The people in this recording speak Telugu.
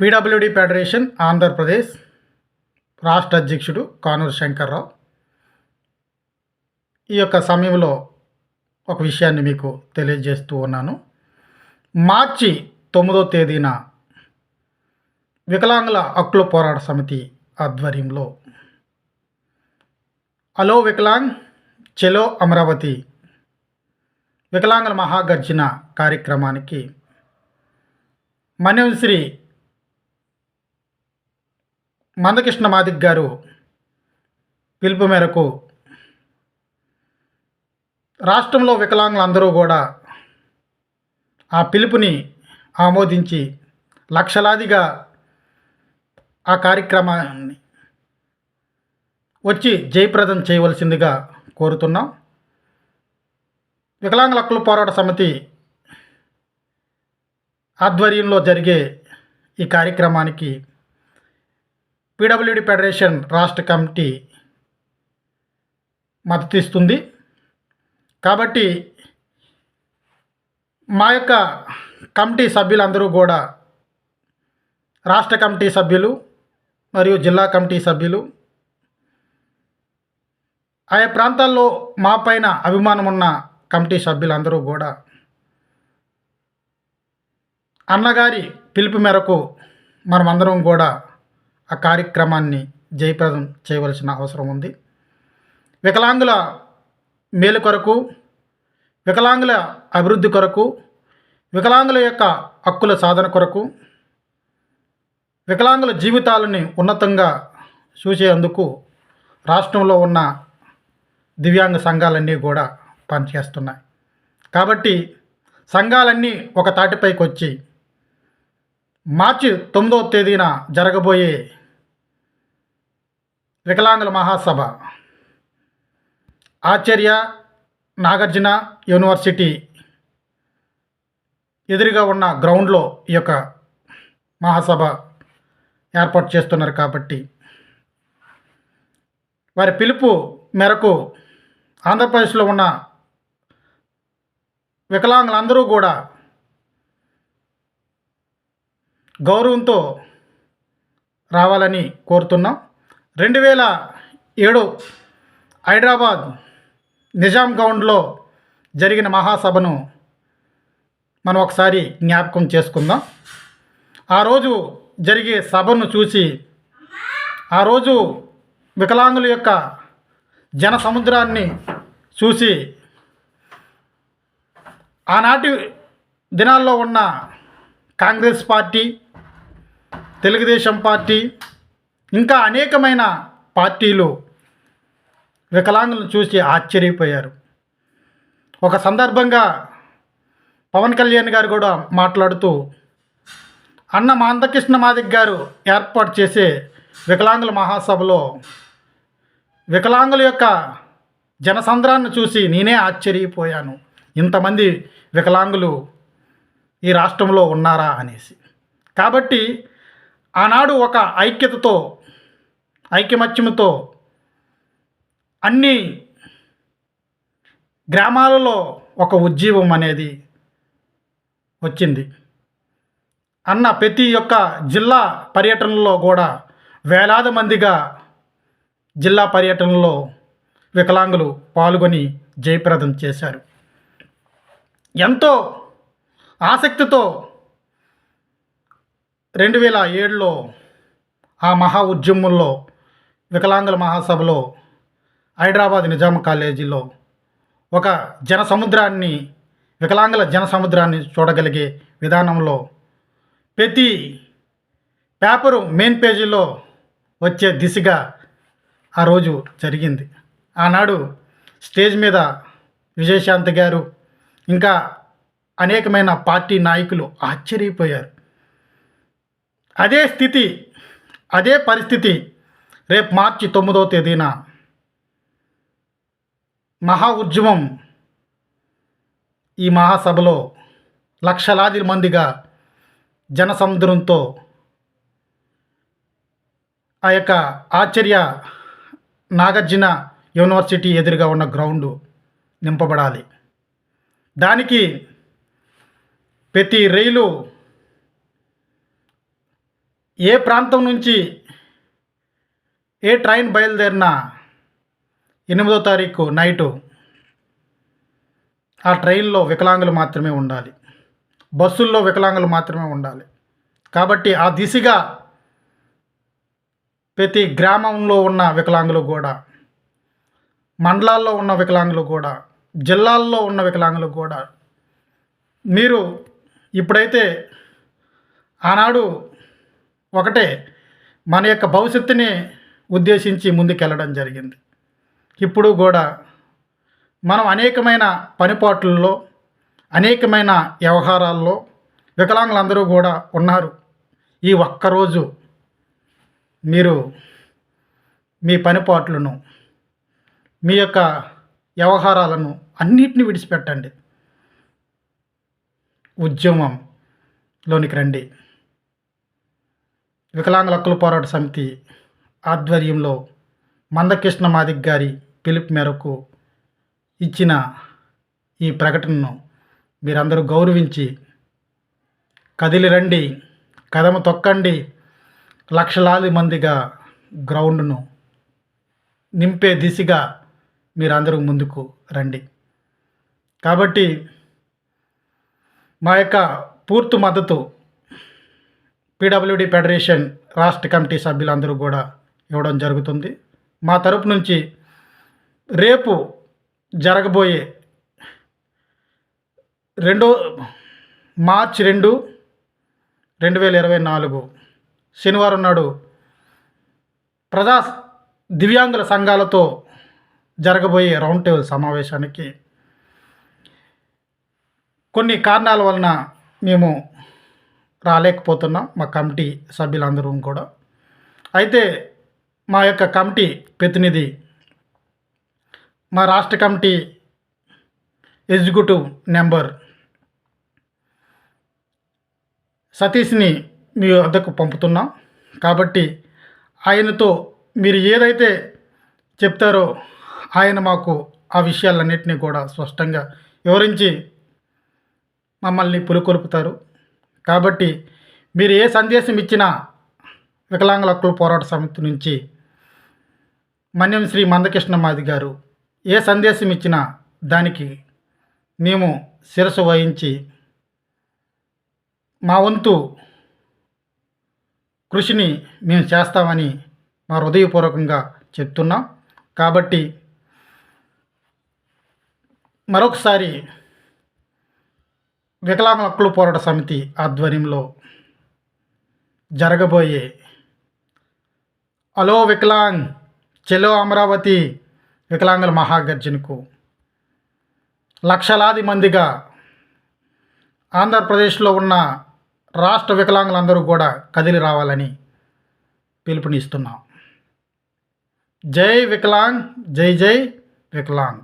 పీడబ్ల్యూడి ఫెడరేషన్ ఆంధ్రప్రదేశ్ రాష్ట్ర అధ్యక్షుడు కానూరు శంకర్రావు. ఈ యొక్క సమయంలో ఒక విషయాన్ని మీకు తెలియజేస్తూ ఉన్నాను. మార్చి తొమ్మిదో తేదీన వికలాంగుల హక్కుల పోరాట సమితి ఆధ్వర్యంలో అలో వికలాంగ్ చెలో అమరావతి వికలాంగుల మహాగర్జన కార్యక్రమానికి మన్యంశ్రీ మందకృష్ణ మాదిక్ గారు పిలుపు మేరకు రాష్ట్రంలో వికలాంగులందరూ కూడా ఆ పిలుపుని ఆమోదించి లక్షలాదిగా ఆ కార్యక్రమాన్ని వచ్చి జయప్రదం చేయవలసిందిగా కోరుతున్నాం. వికలాంగుల హక్కుల పోరాట సమితి ఆధ్వర్యంలో జరిగే ఈ కార్యక్రమానికి పీడబ్ల్యూడి ఫెడరేషన్ రాష్ట్ర కమిటీ మద్దతిస్తుంది కాబట్టి మా యొక్క కమిటీ సభ్యులందరూ కూడా రాష్ట్ర కమిటీ సభ్యులు మరియు జిల్లా కమిటీ సభ్యులు ఆయా ప్రాంతాల్లో మా పైన అభిమానం ఉన్న కమిటీ సభ్యులందరూ కూడా అన్నగారి పిలుపు మేరకు మనమందరం కూడా ఆ కార్యక్రమాన్ని జయప్రదం చేయవలసిన అవసరం ఉంది. వికలాంగుల మేలు కొరకు వికలాంగుల అభివృద్ధి కొరకు వికలాంగుల యొక్క హక్కుల సాధన కొరకు వికలాంగుల జీవితాలని ఉన్నతంగా చూసేందుకు రాష్ట్రంలో ఉన్న దివ్యాంగ సంఘాలన్నీ కూడా పనిచేస్తున్నాయి. కాబట్టి సంఘాలన్నీ ఒక తాటిపైకి వచ్చి మార్చి తొమ్మిదవ తేదీన జరగబోయే వికలాంగుల మహాసభ. ఆచార్య నాగార్జున యూనివర్సిటీ ఎదురుగా ఉన్న గ్రౌండ్లో ఈ యొక్క మహాసభ ఏర్పాటు చేస్తున్నారు కాబట్టి. వారి పిలుపు మేరకు ఆంధ్రప్రదేశ్లో ఉన్న వికలాంగులందరూ కూడా గౌరవంతో రావాలని కోరుతున్నాం. రెండు వేల ఏడు హైదరాబాద్ నిజాం గ్రౌండ్లో జరిగిన మహాసభను మనం ఒకసారి జ్ఞాపకం చేసుకుందాం. ఆ రోజు జరిగే సభను చూసి ఆ రోజు వికలాంగుల యొక్క జన సముద్రాన్ని చూసి ఆనాటి దినాల్లో ఉన్న కాంగ్రెస్ పార్టీ తెలుగుదేశం పార్టీ ఇంకా అనేకమైన పార్టీలు వికలాంగులను చూసి ఆశ్చర్యపోయారు. ఒక సందర్భంగా పవన్ కళ్యాణ్ గారు కూడా మాట్లాడుతూ అన్న మాంతకృష్ణ మాదిక్ గారు ఏర్పాటు చేసే వికలాంగుల మహాసభలో వికలాంగుల యొక్క జనసంద్రాన్ని చూసి నేనే ఆశ్చర్యపోయాను. ఇంతమంది వికలాంగులు ఈ రాష్ట్రంలో ఉన్నారా అనేసి. కాబట్టి ఆనాడు ఒక ఐక్యతతో ఐక్యమత్యముతో అన్ని గ్రామాలలో ఒక ఉజ్జీవం అనేది వచ్చింది. అన్న ప్రతి యొక్క జిల్లా పర్యటనలో కూడా వేలాది మందిగా జిల్లా పర్యటనలో వికలాంగులు పాల్గొని జయప్రదం చేశారు. ఎంతో ఆసక్తితో రెండు వేల ఏడులో ఆ మహా ఉద్యమంలో వికలాంగుల మహాసభలో హైదరాబాద్ నిజాం కాలేజీలో ఒక జన సముద్రాన్ని వికలాంగుల జన సముద్రాన్ని చూడగలిగే విధానంలో ప్రతి పేపరు మెయిన్ పేజీలో వచ్చే దిశగా ఆ రోజు జరిగింది. ఆనాడు స్టేజ్ మీద విజయశాంతి గారు ఇంకా అనేకమైన పార్టీ నాయకులు ఆశ్చర్యపోయారు. అదే స్థితి అదే పరిస్థితి రేపు మార్చి తొమ్మిదవ తేదీన మహా ఉద్యమం ఈ మహాసభలో లక్షలాది మందిగా జనసముద్రంతో ఆ యొక్క ఆచార్య నాగార్జున యూనివర్సిటీ ఎదురుగా ఉన్న గ్రౌండు నింపబడాలి. దానికి ప్రతి రైలు ఏ ప్రాంతం నుంచి ఏ ట్రైన్ బయలుదేరినా ఎనిమిదో తారీఖు నైటు ఆ ట్రైన్లో వికలాంగులు మాత్రమే ఉండాలి. బస్సుల్లో వికలాంగులు మాత్రమే ఉండాలి. కాబట్టి ఆ దిశగా ప్రతి గ్రామంలో ఉన్న వికలాంగులు కూడా మండలాల్లో ఉన్న వికలాంగులు కూడా జిల్లాల్లో ఉన్న వికలాంగులు కూడా మీరు ఇప్పుడైతే ఆనాడు ఒకటే మన యొక్క భవిష్యత్తుని ఉద్దేశించి ముందుకెళ్ళడం జరిగింది. ఇప్పుడు కూడా మనం అనేకమైన పనిపాట్లలో అనేకమైన వ్యవహారాల్లో వికలాంగులందరూ కూడా ఉన్నారు. ఈ ఒక్కరోజు మీరు మీ పనిపాట్లను మీ యొక్క వ్యవహారాలను అన్నిటిని విడిచిపెట్టండి. ఉద్యమంలోనికి రండి. వికలాంగుల హక్కుల పోరాట సమితి ఆధ్వర్యంలో మందకృష్ణ మాదిక్ గారి పిలుపు మేరకు ఇచ్చిన ఈ ప్రకటనను మీరందరూ గౌరవించి కదిలి రండి కదమ తొక్కండి లక్షలాది మందిగా గ్రౌండ్ను నింపే దిశగా మీరందరూ ముందుకు రండి. కాబట్టి మా యొక్క పూర్తి మద్దతు పీడబ్ల్యూడి ఫెడరేషన్ రాష్ట్ర కమిటీ సభ్యులందరూ కూడా ఇవ్వడం జరుగుతుంది. మా తరపు నుంచి రేపు జరగబోయే రెండో మార్చి రెండు రెండు వేల ఇరవై నాలుగు శనివారం నాడు ప్రజా దివ్యాంగుల సంఘాలతో జరగబోయే రౌండ్ టేబుల్ సమావేశానికి కొన్ని కారణాల వలన మేము రాలేకపోతున్నాం. మా కమిటీ సభ్యులందరూ కూడా. అయితే మా యొక్క కమిటీ ప్రతినిధి మా రాష్ట్ర కమిటీ ఎగ్జిక్యూటివ్ నెంబర్ సతీష్ని మీ వద్దకు పంపుతున్నాం. కాబట్టి ఆయనతో మీరు ఏదైతే చెప్తారో ఆయన మాకు ఆ విషయాలన్నింటినీ కూడా స్పష్టంగా వివరించి మమ్మల్ని పులుకొల్పుతారు. కాబట్టి మీరు ఏ సందేశం ఇచ్చినా వికలాంగుల హక్కుల పోరాట సమితి నుంచి మన్యం శ్రీ మందకృష్ణ మాది గారు ఏ సందేశం ఇచ్చినా దానికి మేము శిరసు వహించి మా వంతు కృషిని మేము చేస్తామని మా హృదయపూర్వకంగా చెప్తున్నాం. కాబట్టి మరొకసారి వికలాంగ హక్కుల పోరాట సమితి ఆధ్వర్యంలో జరగబోయే అలో వికలాంగ్ చెలో అమరావతి వికలాంగుల మహాగర్జనకు లక్షలాది మందిగా ఆంధ్రప్రదేశ్లో ఉన్న రాష్ట్ర వికలాంగులందరూ కూడా కదిలి రావాలని పిలుపునిస్తున్నాం. జై వికలాంగ్ జై జై వికలాంగ్.